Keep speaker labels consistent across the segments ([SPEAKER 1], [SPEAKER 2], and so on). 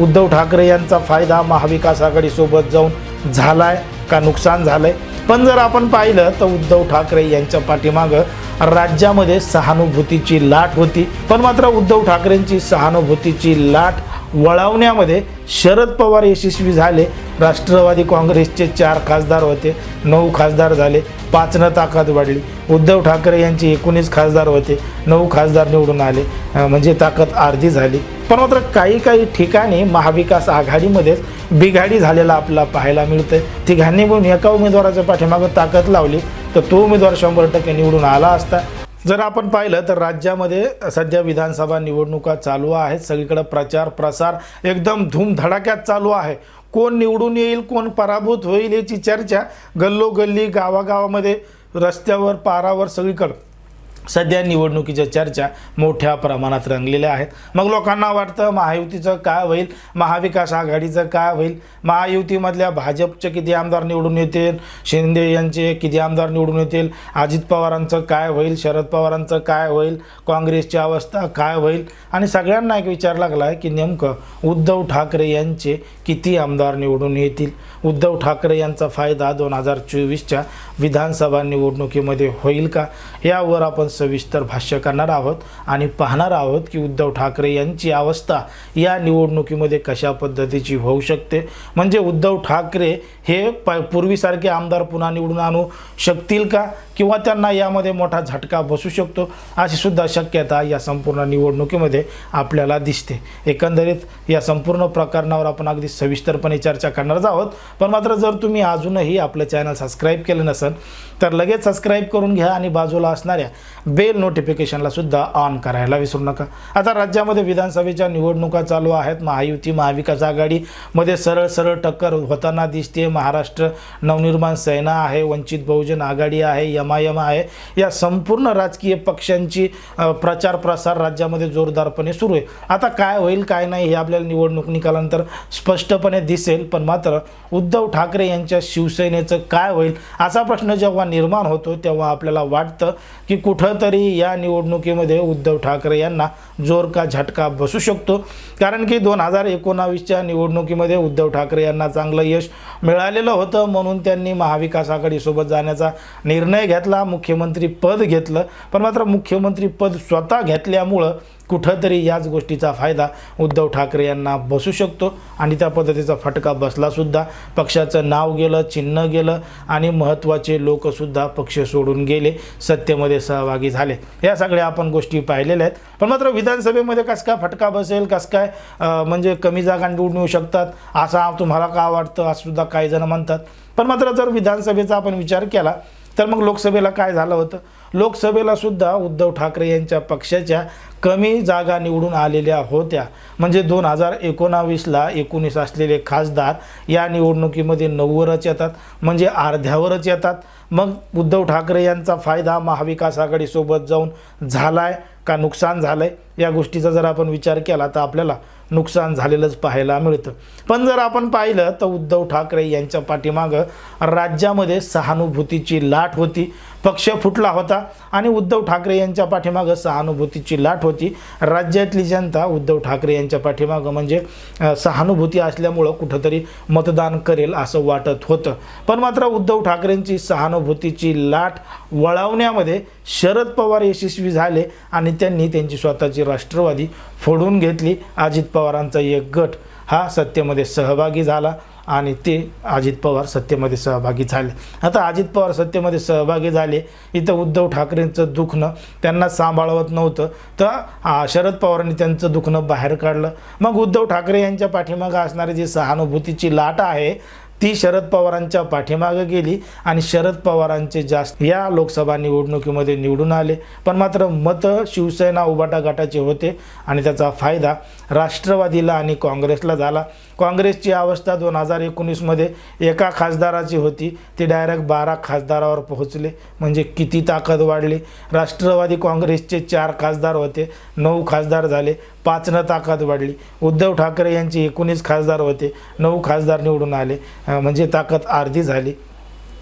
[SPEAKER 1] उद्धव ठाकरे यांचा फायदा महाविकास आघाडीसोबत जाऊन झालाय का नुकसान झालंय? पण जर आपण पाहिलं तर उद्धव ठाकरे यांच्या पाठीमागं राज्यामध्ये सहानुभूतीची लाट होती. पण मात्र उद्धव ठाकरेंची सहानुभूतीची लाट वळवण्यामध्ये शरद पवार यशस्वी झाले. राष्ट्रवादी काँग्रेसचे चार खासदार होते. नऊ खासदार झाले. पाचनं ताकद वाढली. उद्धव ठाकरे यांचे एकोणीस खासदार होते. नऊ खासदार निवडून आले. म्हणजे ताकद अर्धी झाली. पण मात्र काही काही ठिकाणी महाविकास आघाडीमध्येच बिघाडी झालेला आपल्याला पाहायला मिळतंय. तिघांनी मिळून एका उमेदवाराच्या पाठीमागं ताकद लावली तर तो उमेदवार शंभर टक्के निवडून आला असता. जर आपण पाहिलं तर राज्यामध्ये सध्या विधानसभा निवडणुका चालू आहेत. सगळीकडे प्रचार प्रसार एकदम धूमधडाक्यात चालू आहे. कोण निवडून येईल कोण पराभूत होईल याची चर्चा गल्लोगल्ली गावागावामध्ये रस्त्यावर पारावर सगळीकडं. सध्या निवडणुकीच्या चर्चा मोठ्या प्रमाणात रंगलेल्या आहेत. मग लोकांना वाटतं महायुतीचं काय होईल? महाविकास आघाडीचं काय होईल? महायुतीमधल्या भाजपचे किती आमदार निवडून येतील? शिंदे यांचे किती आमदार निवडून येतील? अजित पवारांचं काय होईल? शरद पवारांचं काय होईल? काँग्रेसची अवस्था काय होईल? आणि सगळ्यांना एक विचार लागला आहे की नेमकं उद्धव ठाकरे यांचे किती आमदार निवडून येतील? उद्धव ठाकरे यांचा फायदा दोन हजार चोवीसच्या विधानसभा निवडणुकीमध्ये होईल का? यावर आपण सविस्तर भाष्य करणार आहोत आणि पाहणार आहोत की उद्धव ठाकरे यांची अवस्था या निवडणुकीमध्ये कशा पद्धतीची होऊ शकते. म्हणजे उद्धव ठाकरे हे प पूर्वीसारखे आमदार पुन्हा निवडून आणू शकतील का? किंवा त्यांना यामध्ये मोठा झटका बसू शकतो? अशी सुद्धा शक्यता या संपूर्ण निवडणुकीमध्ये आपल्याला दिसते. एकंदरीत या संपूर्ण प्रकरणावर आपण अगदी सविस्तरपणे चर्चा करणार आहोत. पण मात्र जर तुम्ही अजूनही आपलं चॅनल सबस्क्राईब केलं नसेल तर लगेच सबस्क्राईब करून घ्या आणि बाजूला असणाऱ्या बेल नोटिफिकेशनला सुद्धा ऑन करायला विसरू नका. आता राज्यामध्ये विधानसभेच्या निवडणुका चालू आहेत. महायुती महाविकास आघाडीमध्ये सरळ सरळ टक्कर होताना दिसते महाराष्ट्र नवनिर्माण सेना आहे वंचित बहुजन आघाडी आहे एम आय एम आहे. या संपूर्ण राजकीय पक्षांची प्रचार प्रसार राज्यामध्ये जोरदारपणे सुरू आहे. आता काय होईल काय नाही हे आपल्याला निवडणूक निकालानंतर स्पष्टपणे दिसेल. पण मात्र उद्धव ठाकरे यांच्या शिवसेनेचं काय होईल असा प्रश्न जेव्हा निर्माण होतो तेव्हा आपल्याला वाटतं की कुठं तरी या निवडणुकीमध्ये उद्धव ठाकरे यांना जोर का झटका बसू शकतो? कारण की दोन हजार एकोणावीसच्या निवडणुकीमध्ये उद्धव ठाकरे यांना चांगलं यश मिळालेलं होतं म्हणून त्यांनी महाविकास आघाडीसोबत जाण्याचा निर्णय घेतला मुख्यमंत्री पद घेतलं. पण मात्र मुख्यमंत्री पद स्वतः घेतल्यामुळं कुठंतरी याच गोष्टीचा फायदा उद्धव ठाकरे यांना बसू शकतो. आणि त्या पद्धतीचा फटका बसलासुद्धा पक्षाचं नाव गेलं चिन्ह गेलं आणि महत्त्वाचे लोकसुद्धा पक्ष सोडून गेले. सत्तेमध्ये सहभागी झाले. या सगळ्या आपण गोष्टी पाहिलेल्या आहेत. पण मात्र विधानसभेमध्ये कसं काय फटका बसेल कसं काय म्हणजे कमी जागा निवडून येऊ शकतात असा तुम्हाला का वाटतं? असं सुद्धा काही जण म्हणतात. पण मात्र जर विधानसभेचा आपण विचार केला तर मग लोकसभेला काय झालं होतं? लोकसभेला सुद्धा उद्धव ठाकरे यांच्या पक्षाच्या कमी जागा निवडून आलेल्या होत्या. म्हणजे दोन हजार एकोणावीसला एकोणीस असलेले खासदार या निवडणुकीमध्ये नव्वरच येतात म्हणजे अर्ध्यावरच येतात. मग उद्धव ठाकरे यांचा फायदा महाविकास आघाडीसोबत जाऊन झाला आहे का नुकसान झालं आहे या गोष्टीचा जर आपण विचार केला तर आपल्याला नुकसान झालेलंच पाहायला मिळतं. पण जर आपण पाहिलं तर उद्धव ठाकरे यांच्या पाठीमागं राज्यामध्ये सहानुभूतीची लाट होती. पक्ष फुटला होता आणि उद्धव ठाकरे यांच्या पाठीमागं सहानुभूतीची लाट होती. राज्यातली जनता उद्धव ठाकरे यांच्या पाठीमागं म्हणजे सहानुभूती असल्यामुळं कुठंतरी मतदान करेल असं वाटत होतं. पण मात्र उद्धव ठाकरेंची सहानुभूतीची लाट वळवण्यामध्ये शरद पवार यशस्वी झाले आणि त्यांनी त्यांची स्वतःची राष्ट्रवादी फोडून घेतली. अजित पवारांचा एक गट हा सत्तेमध्ये सहभागी झाला. आणि ते अजित पवार सत्तेमध्ये सहभागी झाले. आता अजित पवार सत्तेमध्ये सहभागी झाले इथं उद्धव ठाकरेंचं दुखणं त्यांना सांभाळवत नव्हतं. तर शरद पवारांनी त्यांचं दुखणं बाहेर काढलं. मग उद्धव ठाकरे यांच्या पाठीमागं असणारी जी सहानुभूतीची लाट आहे ती शरद पवारांच्या पाठीमागं गेली आणि शरद पवारांचे जास्त या लोकसभा निवडणुकीमध्ये निवडून आले. पण मात्र मतं शिवसेना उबाटा गटाचे होते आणि त्याचा फायदा राष्ट्रवादीला आणि काँग्रेसला झाला. काँग्रेसची अवस्था दोन हजार एकोणीसमध्ये एका खासदाराची होती. ती डायरेक्ट बारा खासदारावर पोहोचले. म्हणजे किती ताकद वाढली. राष्ट्रवादी काँग्रेसचे चार खासदार होते. नऊ खासदार झाले. पाचनं ताकद वाढली. उद्धव ठाकरे यांचे एकोणीस खासदार होते. नऊ खासदार निवडून आले. म्हणजे ताकद अर्धी झाली.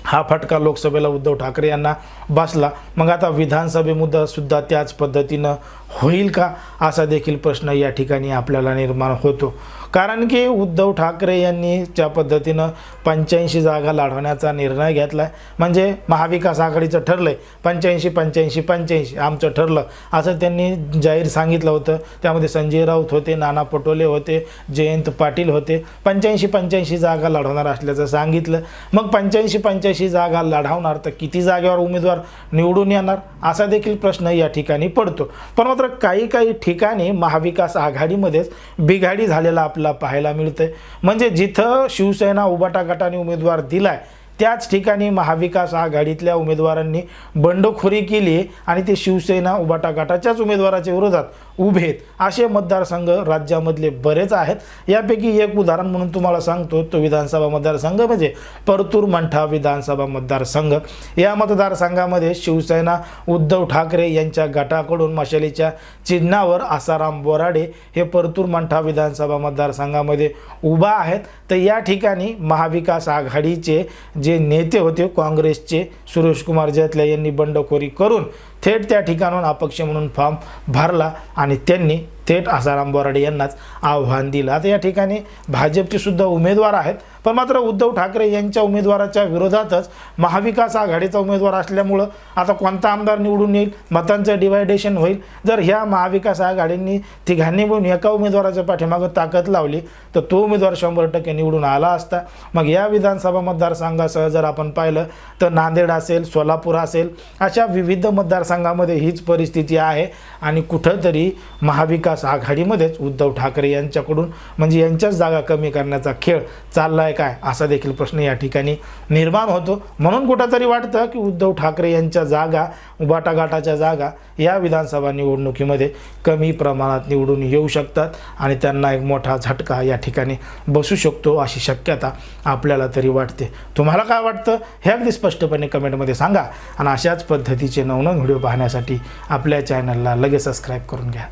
[SPEAKER 1] हा फटका लोकसभेला उद्धव ठाकरे यांना बसला. मग आता विधानसभेमुद्दासुद्धा त्याच पद्धतीनं होईल का? असा देखील प्रश्न या ठिकाणी आपल्याला निर्माण होतो. कारण की उद्धव ठाकरे यांनी ज्या पद्धतीनं पंच्याऐंशी जागा लढवण्याचा निर्णय घेतला आहे म्हणजे महाविकास आघाडीचं ठरलं आहे पंच्याऐंशी पंच्याऐंशी पंच्याऐंशी आमचं ठरलं असं त्यांनी जाहीर सांगितलं होतं. त्यामध्ये संजय राऊत होते नाना पटोले होते जयंत पाटील होते. पंच्याऐंशी पंच्याऐंशी जागा लढवणार असल्याचं सांगितलं. मग पंच्याऐंशी पंच्याऐंशी जागा लढवणार तर किती जागेवर उमेदवार निवडून येणार? असा देखील प्रश्न या ठिकाणी पडतो. पण मात्र काही काही ठिकाणी महाविकास आघाडीमध्येच बिघाडी झालेला आपल्याला पाहायला मिळतंय. म्हणजे जिथं शिवसेना उबाटा गटाने उमेदवार दिलाय त्याच ठिकाणी महाविकास आघाडीतल्या उमेदवारांनी बंडखोरी केली आणि ते शिवसेना उबाटा गटाच्याच उमेदवाराच्या विरोधात उभे आहेत. असे मतदारसंघ राज्यामधले बरेच आहेत. यापैकी एक उदाहरण म्हणून तुम्हाला सांगतो तो विधानसभा मतदारसंघ म्हणजे परतूर मंठा विधानसभा मतदारसंघ. या मतदारसंघामध्ये शिवसेना उद्धव ठाकरे यांच्या गटाकडून मशालीच्या चिन्हावर आसाराम बोराडे हे परतूर मंठा विधानसभा मतदारसंघामध्ये उभा आहेत. तर या ठिकाणी महाविकास आघाडीचे जे नेते होते काँग्रेसचे सुरेशकुमार जैतल्या यांनी बंडखोरी करून थेट त्या ठिकाणाहून अपक्ष म्हणून फॉर्म भरला आणि त्यांनी थेट आसाराम बोराडे यांनाच आव्हान दिलं. आता या ठिकाणी भाजपचे सुद्धा उमेदवार आहेत. पण मात्र उद्धव ठाकरे यांच्या उमेदवाराच्या विरोधातच महाविकास आघाडीचा उमेदवार असल्यामुळं आता कोणता आमदार निवडून येईल मतांचं डिवायडेशन होईल? जर ह्या महाविकास आघाडींनी तिघांनी मिळून एका उमेदवाराच्या पाठीमागं ताकद लावली तर तो उमेदवार शंभर टक्के निवडून आला असता. मग या विधानसभा मतदारसंघासह जर आपण पाहिलं तर नांदेड असेल सोलापूर असेल अशा विविध मतदारसंघामध्ये हीच परिस्थिती आहे. आणि कुठंतरी महाविकास आघाडीमध्येच उद्धव ठाकरे यांच्याकडून म्हणजे यांच्याच जागा कमी करण्याचा खेळ चालला आहे काय? असा देखील प्रश्न या ठिकाणी निर्माण होतो. म्हणून कुठंतरी वाटतं की उद्धव ठाकरे यांच्या जागा बाटाघाटाच्या जागा या विधानसभा निवडणुकीमध्ये कमी प्रमाणात निवडून येऊ शकतात आणि त्यांना एक मोठा झटका या ठिकाणी बसू शकतो अशी शक्यता आपल्याला तरी वाटते. तुम्हाला काय वाटतं? हे अगदी स्पष्टपणे कमेंटमध्ये सांगा आणि अशाच पद्धतीचे नवनवीन व्हिडिओ पाहण्यासाठी आपल्या चॅनलला लगेच सबस्क्राईब करून घ्या.